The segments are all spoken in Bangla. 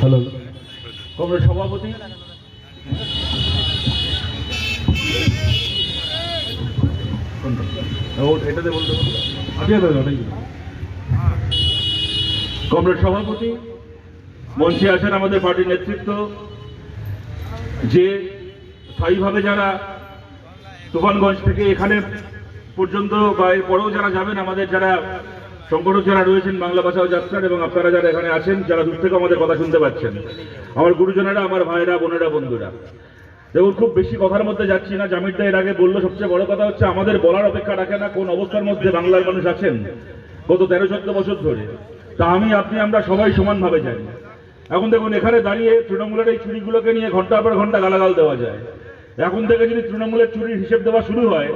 হ্যালো কংগ্রেস সভাপতি? এটাতে কংগ্রেস সভাপতি? মঞ্চে আছেন আমাদের পার্টির নেতৃত্ব? যে স্থায়ীভাবে যারা তুফানগঞ্জ থেকে এখানে পর্যন্ত বা এর পরেও যারা যাবেন, আমাদের যারা সংগঠক যারা রয়েছেন বাংলা ভাষাও যাত্রার এবং আপনারা যারা এখানে আছেন, যারা দূর থেকে আমাদের কথা শুনতে পাচ্ছেন, আমার গুরুজনেরা, আমার ভাইরা বোনেরা, বন্ধুরা। দেখুন, খুব বেশি কথার মধ্যে যাচ্ছি না। জামিরদা এর আগে বলল, সবচেয়ে বড় কথা হচ্ছে আমাদের বলার অপেক্ষা রাখে না কোন অবস্থার মধ্যে বাংলার মানুষ আছেন। গত তেরো চোদ্দ বছর ধরে। তা আমি, আপনি, আমরা সবাই সমানভাবে জানি। এখন দেখুন, এখানে দাঁড়িয়ে তৃণমূলের এই চুরিগুলোকে নিয়ে ঘণ্টার পর ঘণ্টা গালাগাল দেওয়া যায়। এখন থেকে যদি তৃণমূলের চুরির হিসেব দেওয়া শুরু হয়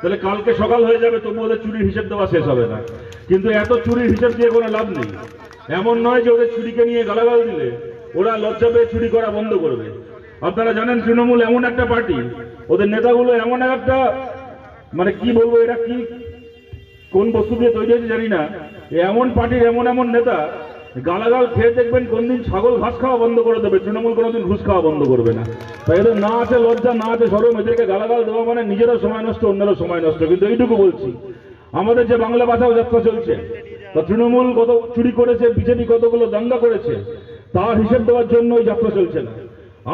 তাহলে কালকে সকাল হয়ে যাবে তবু ওদের চুরির হিসেব দেওয়া শেষ হবে না। কিন্তু এত চুরির হিসেব দিয়ে কোনো লাভ নেই। এমন নয় যে ওদের চুরিকে নিয়ে গালাগাল দিলে, ওরা লজ্জা পেয়ে চুরি করা বন্ধ করবে। আপনারা জানেন, তৃণমূল এমন একটা পার্টি, ওদের নেতাগুলো এমন একটা মানে কি বলব, এরা কি, কোন বস্তু দিয়ে তৈরি হয়েছে জানি না, এমন পার্টির এমন এমন নেতা গালাগাল খেয়ে দেখবেন কোনদিন ছাগল ঘাস খাওয়া বন্ধ করে দেবে, তৃণমূল কোনোদিন ঘুষ খাওয়া বন্ধ করবে না। তাই এদের না আছে লজ্জা, না আছে সরম, এদেরকে গালাগাল দেওয়া মানে নিজেরও সময় নষ্ট, অন্যেরও সময় নষ্ট। কিন্তু এইটুকু বলছি, আমাদের যে বাংলা ভাষাও যাত্রা চলছে, তা তৃণমূল কত চুরি করেছে, বিজেপি কতগুলো দাঙ্গা করেছে, তার হিসেব দেওয়ার জন্য এই যাত্রা চলছে না।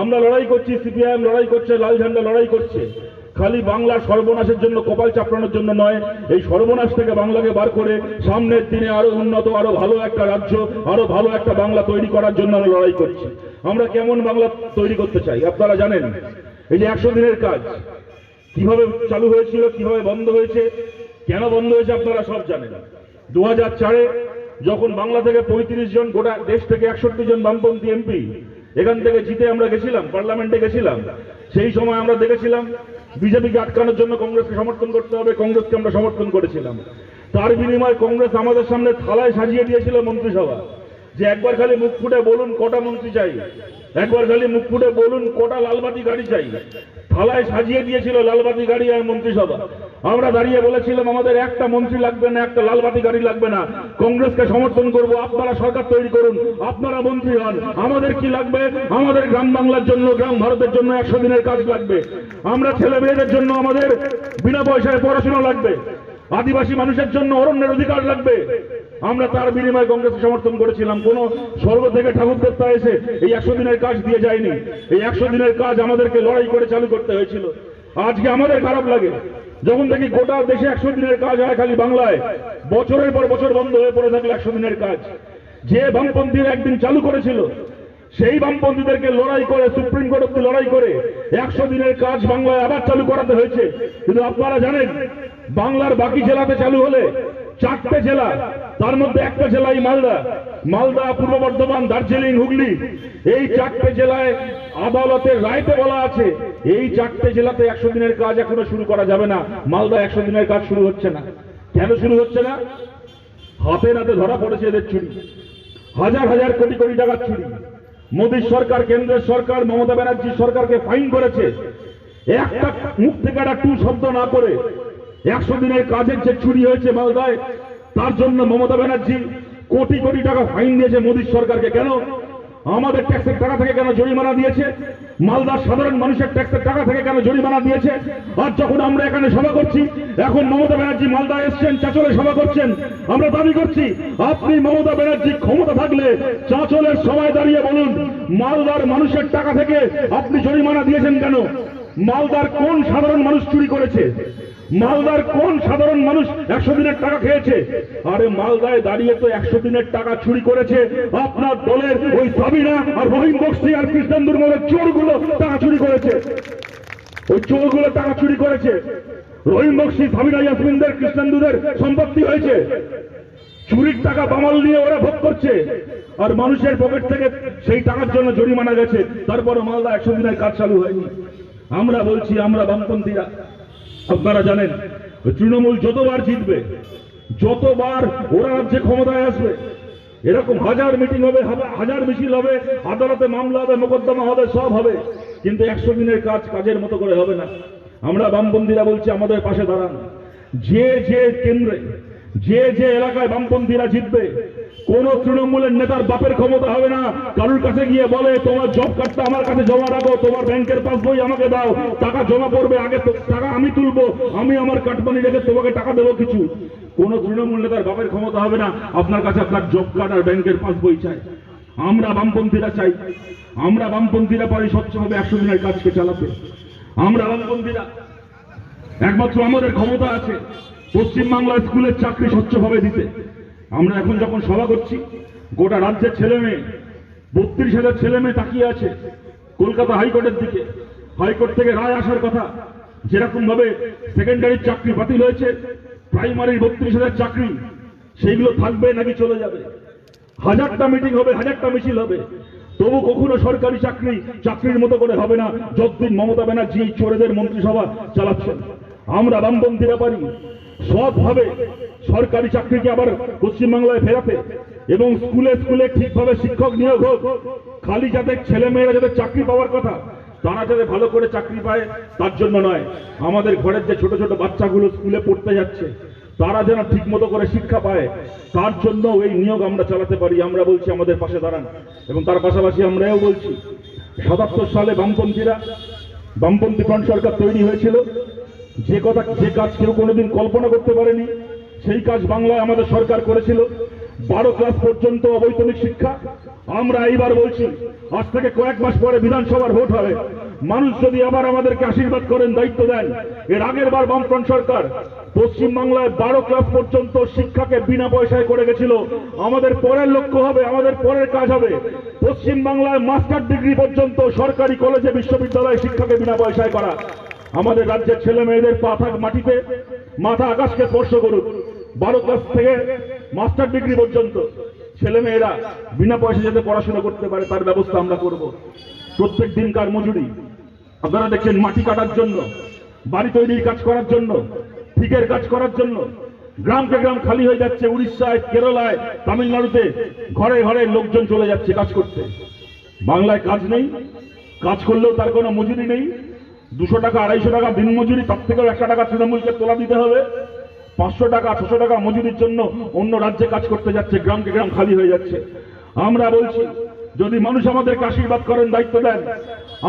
আমরা লড়াই করছি, সিপিআইএম লড়াই করছে, লাল ঝান্ডা লড়াই করছে খালি বাংলার সর্বনাশের জন্য কপাল চাপড়ানোর জন্য নয়, এই সর্বনাশ থেকে বাংলাকে বার করে সামনের দিনে আরও উন্নত, আরও ভালো একটা রাজ্য, আরও ভালো একটা বাংলা তৈরি করার জন্য আমরা লড়াই করছি। আমরা কেমন বাংলা তৈরি করতে চাই, আপনারা জানেন? এই যে একশো দিনের কাজ, কীভাবে চালু হয়েছিল, কীভাবে বন্ধ হয়েছে, কেন বন্ধ হয়েছে আপনারা সব জানেন। দু হাজার চারে যখন বাংলা থেকে পঁয়ত্রিশ জন গোটা দেশ থেকে একষট্টি জন বামপন্থী এমপি এখান থেকে জিতে আমরা গেছিলাম, পার্লামেন্টে গেছিলাম। সেই সময় আমরা দেখেছিলাম, বিজেপিকে আটকানোর জন্য কংগ্রেসকে সমর্থন করতে হবে, কংগ্রেসকে আমরা সমর্থন করেছিলাম। তার বিনিময়ে কংগ্রেস আমাদের সামনে থালায় সাজিয়ে দিয়েছিল মন্ত্রিসভা, যে একবার খালি মুখ ফুটে বলুন কটা মন্ত্রী চাই। একবার খালি মুখ ফুটে বলুন কটা লালবাতি গাড়ি চাই। থালায় সাজিয়ে দিয়েছিল লালবাতি গাড়ি আর মন্ত্রিসভা। আমরা দাঁড়িয়ে বলেছিলাম, আমাদের একটা মন্ত্রী লাগবে না, একটা লালবাতি গাড়ি লাগবে না। কংগ্রেসকে সমর্থন করব, আপনারা সরকার তৈরি করুন, আপনারা মন্ত্রী হন। আমাদের কি লাগবে? আমাদের গ্রাম বাংলার জন্য, গ্রাম ভারতের জন্য একশো দিনের কাজ লাগবে। আমরা ছেলে মেয়েদের জন্য আমাদের বিনা পয়সায় পড়াশোনা লাগবে। আদিবাসী মানুষের জন্য অরণ্যের অধিকার লাগবে। আমরা তার বিনিময়ে কংগ্রেসকে সমর্থন করেছিলাম। কোন স্বর্গ থেকে ঠাকুর দেবতা এসে এই একশো দিনের কাজ দিয়ে যায়নি। এই একশো দিনের কাজ আমাদেরকে লড়াই করে চালু করতে হয়েছিল। আজকে আমাদের খারাপ লাগে। যখন দেখি গোটা দেশে একশো দিনের কাজ হয় খালি বাংলায়, বছরের পর বছর বন্ধ হয়ে পড়ে থাকলে একশো দিনের কাজ। যে বামপন্থীরা একদিন চালু করেছিল, সেই বামপন্থীদেরকে লড়াই করে, সুপ্রিম কোর্ট অব্দি লড়াই করে একশো দিনের কাজ বাংলায় আবার চালু করাতে হয়েছে। কিন্তু আপনারা জানেন, বাংলার বাকি জেলাতে চালু হলে চারটে জেলা, তার মধ্যে একটা জেলাই মালদা। মালদা, পূর্ব বর্ধমান, দার্জিলিং, হুগলি। এই চারটে জেলায় আদালতের রায়তে বলা আছে, এই চারটে জেলাতে একশো দিনের কাজ এখনও শুরু করা যাবে না। মালদা একশো দিনের কাজ শুরু হচ্ছে না। কেন শুরু হচ্ছে না? হাতে নাতে ধরা পড়েছে এদের চুরি। হাজার হাজার কোটি কোটি টাকার চুরি। মোদী সরকার, কেন্দ্রের সরকার, মমতা ব্যানার্জি সরকারকে ফাইন করেছে। একটা মুখ থেকে একটা টু শব্দ না করে একশো দিনের কাজের যে চুরি হয়েছে মালদায়, তার জন্য মমতা ব্যানার্জি কোটি কোটি টাকা ফাইন দিয়েছে মোদী সরকারকে। কেন? আমাদের ট্যাক্সের টাকা থেকে কেন জরিমানা দিয়েছে? মালদার সাধারণ মানুষের ট্যাক্সের টাকা থেকে কেন জরিমানা দিয়েছে? আর যখন আমরা এখানে সভা করছি, এখন মমতা ব্যানার্জি মালদা এসছেন, চাচলে সভা করছেন, আমরা দাবি করছি, আপনি মমতা ব্যানার্জি ক্ষমতা থাকলে চাচলের সময় দাঁড়িয়ে বলুন, মালদার মানুষের টাকা থেকে আপনি জরিমানা দিয়েছেন কেন? মালদার কোন সাধারণ মানুষ চুরি করেছে? মালদার কোন সাধারণ মানুষ একশো দিনের টাকা খেয়েছে? আরে মালদায় দাঁড়িয়ে তো একশো দিনের টাকা চুরি করেছে। আপনার দলের ওই সাবিনা আর রহিম বক্সি আর কৃষ্ণেন্দুর মধ্যে চোরগুলো টাকা চুরি করেছে। ওই চোরগুলো টাকা চুরি করেছে। রহিম বক্সি, সাবিনা ইয়াসমিনদের, কৃষ্ণেন্দুদের সম্পত্তি হয়েছে। চুরির টাকা বামাল নিয়ে ওরা ভোগ করছে। আর মানুষের পকেট থেকে সেই টাকার জন্য জরিমানা গেছে। তারপরে মালদা একশো দিনের কাজ চালু হয়নি। আমরা বলছি, আমরা বামপন্থীরা আপনারা জানেন, তৃণমূল যতবার জিতবে, যতবার ওরা যে ক্ষমতায় আসবে, এরকম হাজার মিটিং হবে হাজার মিছিল হবে, আদালতে মামলা হবে, মোকদ্দমা হবে, সব হবে, কিন্তু একশো দিনের কাজ কাজের মতো করে হবে না। আমরা বামপন্থীরা বলছি, আমাদের পাশে দাঁড়ান। যে যে কেন্দ্রে যে যে এলাকায় বামপন্থীরা জিতবে, কোন তৃণমূলের নেতার বাপের ক্ষমতা হবে না। কারুর কাছে গিয়ে বলে, তোমার জব কার্ডটা আমার কাছে জমা রাখো, তোমার ব্যাংকের পাসবই আমাকে দাও, টাকা জমা করবে আগে টাকা আমি তুলবো, আমি আমার কাটমানি রেখে তোমাকে টাকা দেবো কিছু। কোন তৃণমূল নেতার বাপের ক্ষমতা হবে না, আপনার কাছে আপনার জব কার্ড আর ব্যাংকের পাসবই চাই। আমরা বামপন্থীরা চাই। আমরা বামপন্থীরা পারি স্বচ্ছভাবে একশো দিনের কাজকে চালাতে। আমরা বামপন্থীরা একমাত্র আমাদের ক্ষমতা আছে। পশ্চিমবাংলার স্কুলের চাকরি স্বচ্ছভাবে দিতে। আমরা এখন যখন সভা করছি, গোটা রাজ্যের ছেলে মেয়ে, বত্রিশ হাজার ছেলে মেয়ে তাকিয়ে আছে কলকাতা হাইকোর্টের দিকে। হাইকোর্ট থেকে রায় আসার কথা যেরকম ভাবে সেকেন্ডারির চাকরি বাতিল হয়েছে, প্রাইমারির বত্রিশ হাজার চাকরি, সেইগুলো থাকবে নাকি চলে যাবে? হাজারটা মিটিং হবে, হাজারটা মিছিল হবে। তবু কখনো সরকারি চাকরি, চাকরির মতো করে হবে না, যতদিন মমতা ব্যানার্জি চোরেদের মন্ত্রিসভা চালাচ্ছেন। আমরা বামপন্থীরা পারি। সৎভাবে সরকারি চাকরিকে আবার পশ্চিমবাংলায় ফেরাতে এবং স্কুলে স্কুলে ঠিকভাবে শিক্ষক নিয়োগ হোক, খালি যাতে ছেলে মেয়েরা যাতে চাকরি পাওয়ার কথা, তারা যাতে ভালো করে চাকরি পায়, তার জন্য নয়। আমাদের ঘরের যে ছোট ছোট বাচ্চাগুলো স্কুলে পড়তে যাচ্ছে, তারা যেন ঠিক মতো করে শিক্ষা পায়, তার জন্য এই নিয়োগ আমরা চালাতে পারি। আমরা বলছি, আমাদের পাশে দাঁড়ান। এবং তার পাশাপাশি আমরাও বলছি, সাতাত্তর সালে বামপন্থীরা, বামপন্থী ফ্রন্ট সরকার তৈরি হয়েছিল। যে কথা, যে কাজ কেউ কোনোদিন কল্পনা করতে পারেনি, সেই কাজ বাংলায় আমাদের সরকার করেছিল। বারো ক্লাস পর্যন্ত অবৈতনিক শিক্ষা। আমরা এইবার বলছি, আজ থেকে কয়েক মাস পরে বিধানসভার ভোট হবে। মানুষ যদি আবার আমাদেরকে আশীর্বাদ করেন, দায়িত্ব দেন। এর আগের বার বামফ্রন্ট সরকার পশ্চিমবাংলায় বারো ক্লাস পর্যন্ত শিক্ষাকে বিনা পয়সায় করে গেছিল। আমাদের পরের লক্ষ্য হবে, আমাদের পরের কাজ হবে। পশ্চিমবাংলায় মাস্টার ডিগ্রি পর্যন্ত সরকারি কলেজে, বিশ্ববিদ্যালয়ে শিক্ষাকে বিনা পয়সায় করা। আমাদের রাজ্যের ছেলে মেয়েদের পা থাক মাটিতে, মাথা আকাশকে স্পর্শ করুক বারো ক্লাস থেকে মাস্টার ডিগ্রি পর্যন্ত ছেলে মেয়েরা বিনা পয়সা যাতে পড়াশোনা করতে পারে, তার ব্যবস্থা আমরা করব। প্রত্যেক দিনকার মজুরি। আপনারা দেখছেন মাটি কাটার জন্য, বাড়ি তৈরির কাজ করার জন্য ঠিকের কাজ করার জন্য। গ্রামকে গ্রাম খালি হয়ে যাচ্ছে, উড়িষ্যায়, কেরলায়, তামিলনাড়ুতে ঘরে ঘরে লোকজন চলে যাচ্ছে কাজ করতে। বাংলায় কাজ নেই, কাজ করলেও তার কোনো মজুরি নেই। দুশো টাকা, আড়াইশো টাকা দিন মজুরি, তার থেকেও একশো টাকা তৃণমূলকে তোলা দিতে হবে। পাঁচশো টাকা, ছশো টাকা মজুরির জন্য অন্য রাজ্যে কাজ করতে যাচ্ছে, গ্রামকে গ্রাম খালি হয়ে যাচ্ছে। আমরা বলছি যদি মানুষ আমাদেরকে আশীর্বাদ করেন, দায়িত্ব দেন।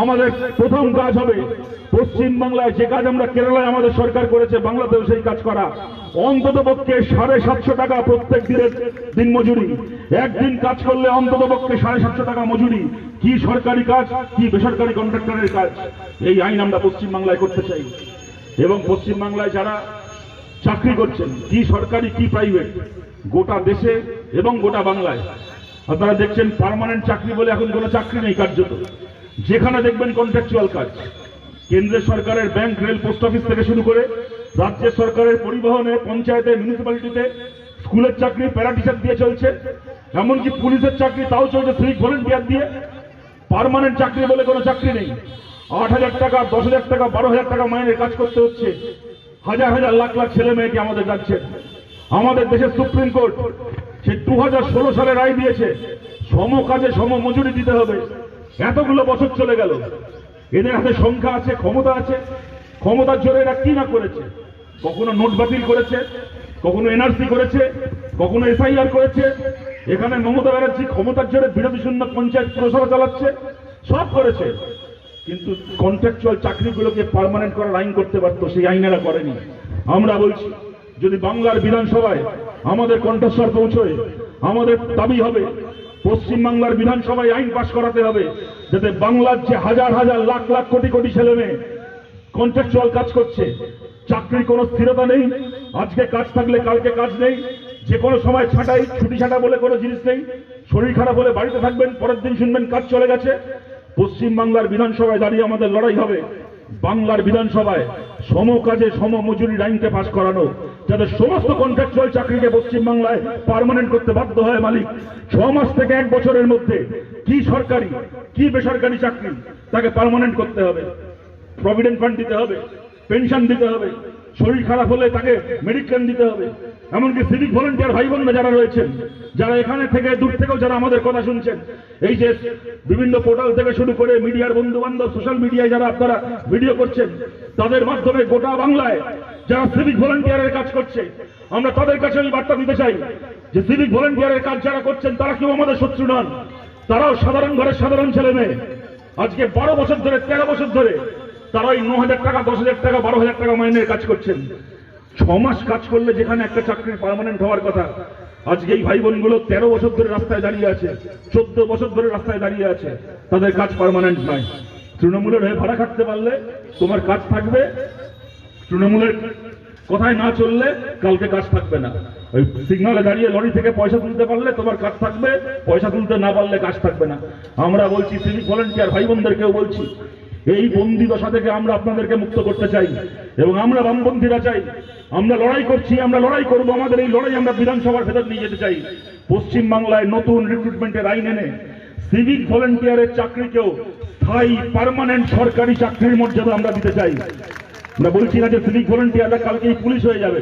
আমাদের প্রথম কাজ হবে পশ্চিম বাংলায় যে কাজ আমরা কেরালায় আমাদের সরকার করেছে, বাংলাতেও সেই কাজ করা। অন্তত পক্ষে সাড়ে সাতশো টাকা প্রত্যেক দিনের দিন মজুরি। একদিন কাজ করলে অন্তত পক্ষে সাড়ে সাতশো টাকা মজুরি। কি সরকারি কাজ, কি বেসরকারি কন্ট্রাক্টরের কাজ, এই আইন আমরা পশ্চিম বাংলায় করতে চাই। এবং পশ্চিম বাংলায় যারা চাকরি করছেন, কি সরকারি, কি প্রাইভেট, গোটা দেশে এবং গোটা বাংলায়। আপনারা দেখছেন পারমানেন্ট চাকরি বলে এখন কোনো চাকরি নেই কার্যত। যেখানে দেখবেন কন্ট্রাকচুয়াল কাজ। কেন্দ্রের সরকারের ব্যাংক রেল পোস্ট অফিস থেকে শুরু করে রাজ্যের সরকারের পরিবহনে, পঞ্চায়েতে মিউনিসিপ্যালিটিতে স্কুলের চাকরি প্যারা টিচার দিয়ে চলছে। এমনকি পুলিশের চাকরি তাও চলছে সিভিক ভলেন্টিয়ার দিয়ে। পার্মানেন্ট চাকরি বলে কোনো চাকরি নেই। আট হাজার টাকা, দশ হাজার টাকা, বারো হাজার টাকা মাইনের কাজ করতে হচ্ছে। হাজার হাজার লাখ লাখ ছেলে মেয়েকে আমাদের যাচ্ছে আমাদের দেশের সুপ্রিম কোর্ট সে দু হাজার ষোলো সালে রায় দিয়েছে। সম কাজে সম মজুরি দিতে হবে। এতগুলো বছর চলে গেল। এদের হাতে সংখ্যা আছে, ক্ষমতা আছে। ক্ষমতার জোরে এরা কি না করেছে? কখনো নোট বাতিল করেছে, কখনো এনআরসি করেছে, কখনো এসআইআর করেছে। এখানে মমতা ব্যানার্জি ক্ষমতার জোরে বিরোধী শূন্য পঞ্চায়েত পুরসভা চালাচ্ছে, সব করেছে। কিন্তু কন্ট্রাকচুয়াল চাকরিগুলোকে পার্মানেন্ট করার আইন করতে পারতো, সেই আইন এরা করেনি। আমরা বলছি যদি বাংলার বিধানসভায় আমাদের কণ্ঠস্বর পৌঁছয়, আমাদের দাবি হবে পশ্চিম বাংলার বিধানসভায় আইন পাশ করাতে হবে, যাতে বাংলার যে হাজার হাজার লাখ লাখ কোটি কোটি ছেলে মেয়ে কন্ট্রাকচুয়াল কাজ করছে, চাকরির কোনো স্থিরতা নেই, আজকে কাজ থাকলে কালকে কাজ নেই, যে কোনো সময় ছাঁটাই, ছুটি ছাটা বলে কোনো জিনিস নেই, শরীর খারাপ হলে বাড়িতে থাকবেন, পরের দিন শুনবেন কাজ চলে গেছে পশ্চিম বাংলার বিধানসভায় দাঁড়িয়ে আমাদের লড়াই হবে, বাংলার বিধানসভায় সম কাজে সম মজুরির আইনকে পাশ করানো যাতে সমস্ত কন্ট্রাকচুয়াল চাকরিকে পশ্চিম বাংলায় পার্মানেন্ট করতে বাধ্য হয় মালিক, ছ মাস থেকে এক বছরের মধ্যে কি সরকারি, কি বেসরকারি চাকরি, তাকে পার্মানেন্ট করতে হবে। প্রভিডেন্ট ফান্ড দিতে হবে পেনশন দিতে হবে, শরীর খারাপ হলে তাকে মেডিক্লেম দিতে হবে। এমনকি সিভিক ভলেন্টিয়ার ভাই বোনরা যারা রয়েছেন, যারা এখানে থেকে, দূর থেকেও যারা আমাদের কথা শুনছেন, এই যে বিভিন্ন পোর্টাল থেকে শুরু করে মিডিয়ার বন্ধু বান্ধব সোশ্যাল মিডিয়ায় যারা আপনারা ভিডিও করছেন, তাদের মাধ্যমে গোটা বাংলায় যারা সিভিক ভলেন্টিয়ারের কাজ করছে, আমরা তাদের কাছে আমি বার্তা দিতে চাই যে সিভিক ভলেন্টিয়ারের কাজ যারা করছেন, তারা কেউ আমাদের শত্রু নন। তারাও সাধারণ ঘরের সাধারণ ছেলে মেয়ে। আজকে বারো বছর ধরে, তেরো বছর ধরে তারা ওই ন হাজার টাকা দশ হাজার টাকা বারো হাজার টাকা মাইনের কাজ করছেন। ছ মাস কাজ করলে যেখানে একটা চাকরি পারমানেন্ট হওয়ার কথা, আজকে এই ভাই বোনগুলো তেরো বছর ধরে রাস্তায় দাঁড়িয়ে আছে, চোদ্দ বছর ধরে রাস্তায় দাঁড়িয়ে আছে। তাদের কাজ পারমানেন্ট নয়। তৃণমূলের হয়ে ভাড়া খাটতে পারলে তোমার কাজ থাকবে তৃণমূলের কথায় না চললে কালকে কাজ থাকবে না। ওই সিগনালে দাঁড়িয়ে লরি থেকে পয়সা তুলতে পারলে তোমার কাজ থাকবে, পয়সা তুলতে না পারলে কাজ থাকবে না। আমরা বলছি সিভিক ভলেন্টিয়ার ভাই বোনদেরকেও বলছি, এই বন্দি দশা থেকে আমরা আপনাদেরকে মুক্ত করতে চাই এবং আমরা বামপন্থীরা চাই। আমরা লড়াই করছি, আমরা লড়াই করব, আমাদের এই লড়াই আমরা বিধানসভার ভেতর নিয়ে যেতে চাই। পশ্চিমবাংলায় নতুন রিক্রুটমেন্টের আইন এনে সিভিক ভলেন্টিয়ারের চাকরিকেও স্থায়ী পার্মানেন্ট সরকারি চাকরির মর্যাদা আমরা দিতে চাই। আমরা বলছি না যে সিভিক ভলেন্টিয়াররা কালকেই পুলিশ হয়ে যাবে।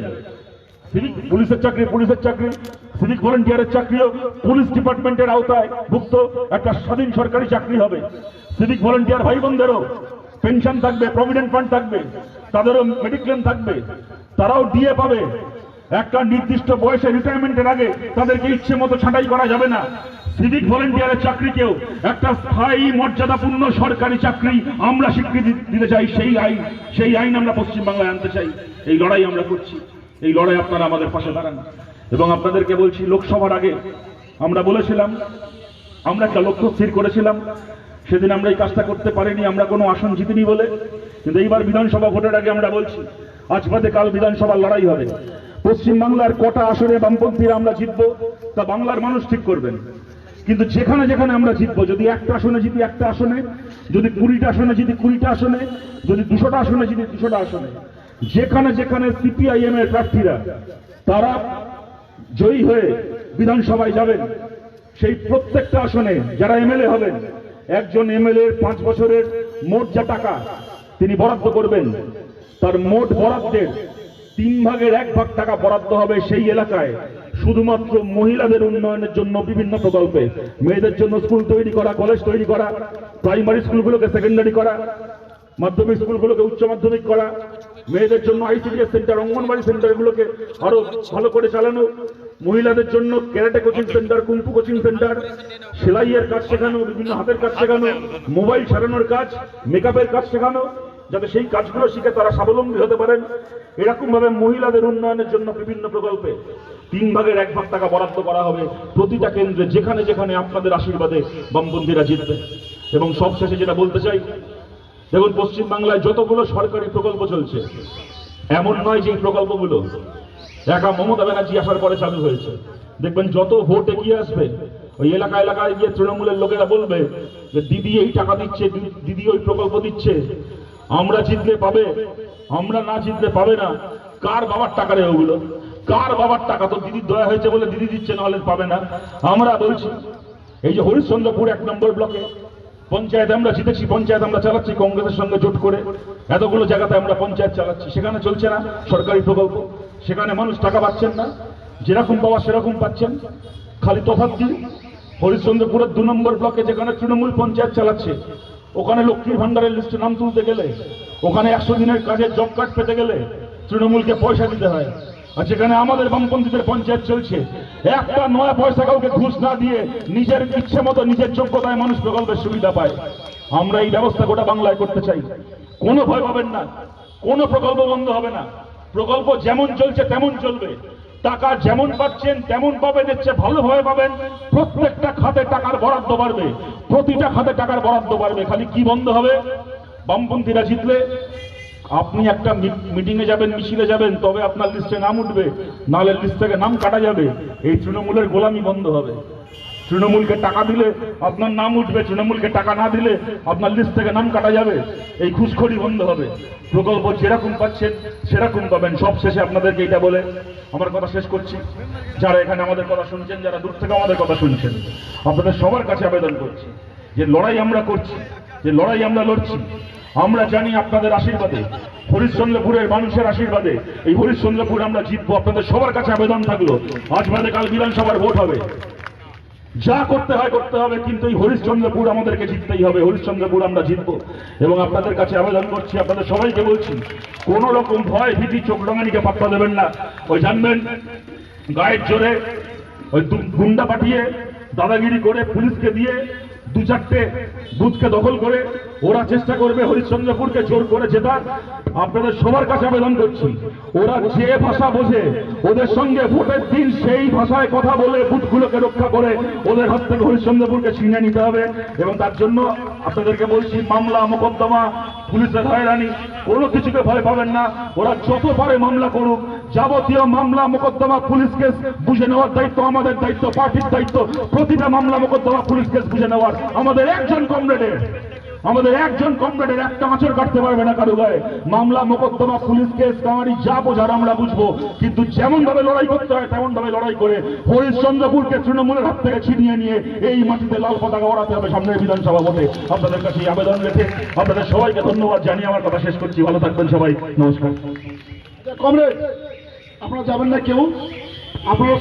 সিভিক পুলিশের চাকরি পুলিশের চাকরি, সিভিক ভলেন্টিয়ারের চাকরিও পুলিশ ডিপার্টমেন্টের আওতায় ভুক্ত একটা স্বাধীন সরকারি চাকরি হবে। সিভিক ভলেন্টিয়ার ভাই বোনদেরও পেনশন থাকবে, প্রভিডেন্ট ফান্ড থাকবে, তাদেরও মেডিক্লেম থাকবে, তারাও ডিএ পাবে। একটা নির্দিষ্ট বয়সে রিটায়ারমেন্টের আগে তাদেরকে ইচ্ছে মতো ছাঁটাই করা যাবে না। সিভিক ভলেন্টিয়ারের চাকরিকেও একটা স্থায়ী মর্যাদাপূর্ণ সরকারি চাকরি আমরা স্বীকৃতি দিতে চাই, সেই আইন সেই আইন আমরা পশ্চিমবাংলায় আনতে চাই। এই লড়াই আমরা করছি। এই লড়াই আপনারা আমাদের পাশে দাঁড়ান। এবং আপনাদেরকে বলছি, লোকসভার আগে আমরা বলেছিলাম, আমরা একটা লক্ষ্য স্থির করেছিলাম। সেদিন আমরা এই কাজটা করতে পারিনি, আমরা কোনো আসন জিতিনি বলে। কিন্তু এইবার বিধানসভা ভোটের আগে আমরা বলছি, আজ বাদে কাল বিধানসভার লড়াই হবে। পশ্চিমবাংলার কটা আসনে বামপন্থীরা আমরা জিতবো, তা বাংলার মানুষ ঠিক করবেন। কিন্তু যেখানে যেখানে আমরা জিতবো, যদি একটা আসনে জিতি একটা আসনে, যদি কুড়িটা আসনে জিতি কুড়িটা আসনে, যদি দুশোটা আসনে জিতি দুশোটা আসনে, যেখানে যেখানে সিপিআইএম এর প্রার্থীরা, তারা জয়ী হয়ে বিধানসভায় যাবেন। সেই প্রত্যেকটা আসনে যারা এমএলএ হবেন, একজন এমএলএ পাঁচ বছরের মোট যা টাকা, তিনি বরাদ্দ করবেন। তার মোট বরাদ্দের তিন ভাগের এক ভাগ টাকা বরাদ্দ হবে সেই এলাকায়। শুধুমাত্র মহিলাদের উন্নয়নের জন্য বিভিন্ন প্রকল্পে, মেয়েদের জন্য স্কুল তৈরি করা, কলেজ তৈরি করা, প্রাইমারি স্কুলগুলোকে সেকেন্ডারি করা, মাধ্যমিক স্কুলগুলোকে উচ্চ মাধ্যমিক করা, মেয়েদের জন্য আইসিডিএস সেন্টার অঙ্গনবাড়ি সেন্টারগুলোকে আরও ভালো করে চালানো, মহিলাদের জন্য karate coaching centre kung fu coaching centre, সেলাইয়ের কাজ শেখানো, বিভিন্ন হাতের কাজ শেখানো, মোবাইল সারানোর কাজ, মেকআপের কাজ শেখানো যাতে সেই কাজগুলো শিখে তারা স্বাবলম্বী হতে পারেন। এরকম ভাবে মহিলাদের উন্নয়নের জন্য বিভিন্ন প্রকল্পে তিন ভাগের এক ভাগ টাকা বরাদ্দ করা হবে। প্রতিটা কেন্দ্রে যেখানে যেখানে আপনাদের আশীর্বাদে বামপন্থীরা জিতবে এবং সবশেষে যেটা বলতে চাই, দেখুন পশ্চিম বাংলায় যতগুলো সরকারি প্রকল্প চলছে, এমন নয় যে প্রকল্পগুলো একা মমতা ব্যানার্জি আসার পরে চালু হয়েছে। দেখবেন, যত ভোট এগিয়ে আসবে, ওই এলাকা এলাকায় গিয়ে তৃণমূলের লোকেরা বলবে যে, দিদি এই টাকা দিচ্ছে দিদি ওই প্রকল্প দিচ্ছে। আমরা জিতলে পাবে, আমরা না জিতলে পাবে না। কার বাবার টাকা রে ওগুলো? কার বাবার টাকা? তো দিদির দয়া হয়েছে বলে দিদি দিচ্ছে, নাহলে পাবে না। আমরা বলছি, এই যে হরিশ্চন্দ্রপুর এক নম্বর ব্লকে, পঞ্চায়েত আমরা জিতেছি, পঞ্চায়েত আমরা চালাচ্ছি, কংগ্রেসের সঙ্গে জোট করে। এতগুলো জায়গাতে আমরা পঞ্চায়েত চালাচ্ছি, সেখানে চলছে না সরকারি প্রকল্প। সেখানে মানুষ টাকা পাচ্ছেন না, যেরকম পাওয়া সেরকম পাচ্ছেন। খালি তফাৎ দিন হরিশ্চন্দ্রপুরের দু নম্বর ব্লকে যেখানে তৃণমূল পঞ্চায়েত চালাচ্ছে ওখানে লক্ষ্মীর ভান্ডারের লিস্টে নাম তুলতে গেলে, ওখানে একশো দিনের কাজের জব কার্ড পেতে গেলে তৃণমূলকে পয়সা দিতে হয়। আর যেখানে আমাদের বামপন্থীদের পঞ্চায়েত চলছে, একটা নয়া পয়সা কাউকে ঘুষ না দিয়ে নিজের ইচ্ছে মতো, নিজের যোগ্যতায় মানুষ প্রকল্পের সুবিধা পায়। আমরা এই ব্যবস্থা গোটা বাংলায় করতে চাই। কোনো ভয় পাবেন না। কোনো প্রকল্প বন্ধ হবে না। প্রকল্প যেমন চলছে, তেমন চলবে। টাকা যেমন পাচ্ছেন, তেমন পাবেন এর চেয়ে ভালোভাবে পাবেন। প্রত্যেকটা খাতে টাকার বরাদ্দ বাড়বে। প্রতিটা খাতে টাকার বরাদ্দ বাড়বে। খালি কি বন্ধ হবে? বামপন্থীরা জিতলে আপনি একটা মিটিংয়ে যাবেন, মিছিলে যাবেন, তবে আপনার লিস্টে নাম উঠবে। নাহলে লিস্ট থেকে নাম কাটা যাবে। এই তৃণমূলের গোলামি বন্ধ হবে। তৃণমূলকে টাকা দিলে আপনার নাম উঠবে, তৃণমূলকে টাকা না দিলে আপনার লিস্ট থেকে নাম কাটা যাবে। এই ঘুষখড়ি বন্ধ হবে। প্রকল্প যেরকম পাচ্ছেন, সেরকম পাবেন। সব শেষে আপনাদেরকে এটা বলে আমার কথা শেষ করছি। যারা এখানে আমাদের কথা শুনছেন, যারা দূর থেকে আমাদের কথা শুনছেন, আপনাদের সবার কাছে আবেদন করছি যে লড়াই আমরা করছি, যে লড়াই আমরা লড়ছি। আমরা জানি আপনাদের আশীর্বাদে, হরিশ্চন্দ্রপুরের মানুষের আশীর্বাদে এই হরিশ্চন্দ্রপুর আমরা জিতবো। আপনাদের সবার কাছে আবেদন থাকল। আজ বাদে কাল বিধানসভার ভোট হবে। যা করতে হয় করতে হবে, কিন্তু এই হরিশ্চন্দ্রপুর আমাদেরকে জিততেই হবে, হরিশ্চন্দ্রপুর আমরা জিতবো। এবং আপনাদের কাছে আবেদন করছি, আপনাদের সবাইকে বলছি, কোন রকম ভয়, ভীতি, চোখ রঙানিকে পাত্তা দেবেন না। ওই জানবেন, গায়ের জোরে ওই গুন্ডা পাঠিয়ে দাদাগিরি করে পুলিশকে দিয়ে দু চারটে বুথকে দখল করে ওরা চেষ্টা করবে হরিশ্চন্দ্রপুরকে জোর করে জেতার। আপনাদের সবার কাছে আবেদন করছি, ওরা যে ভাষা বোঝে, ওদের সঙ্গে ভোটের দিন সেই ভাষায় কথা বলে বুথগুলোকে রক্ষা করে ওদের হাত থেকে হরিশ্চন্দ্রপুরকে ছিনিয়ে নিতে হবে এবং তার জন্য আপনাদেরকে বলছি, মামলা, মোকদ্দমা, পুলিশের হয়রানি, কোনো কিছুকে ভয় পাবেন না। ওরা যত পারে মামলা করুক। যাবতীয় মামলা, মোকদ্দমা, পুলিশ কেস বুঝে নেওয়ার দায়িত্ব আমাদের দায়িত্ব, পার্টির দায়িত্ব। প্রতিটা মামলা, মোকদ্দমা, পুলিশ কেস বুঝে নেওয়ার। আমাদের একজন কমরেডের। আমাদের একজন কমরেডের একটা আঁচড় কাটতে পারবে না কারও গায়ে। মামলা, মোকদ্দমা, পুলিশ কেস কামারি যা বোঝার আমরা বুঝব। কিন্তু যেমন ভাবে লড়াই করতে হয় তেমন ভাবে লড়াই করে হরিশ্চন্দ্রপুরকে তৃণমূলের হাত থেকে ছিনিয়ে নিয়ে এই মাটিতে লাল পতাকা ওড়াতে হবে সামনের বিধানসভা ভোটে। আপনাদের কাছে আবেদন রেখে আপনাদের সবাইকে ধন্যবাদ জানিয়ে আমার কথা শেষ করছি। ভালো থাকবেন সবাই। নমস্কার। কমরেড, আপনারা যাবেন না কেউ? আপনারা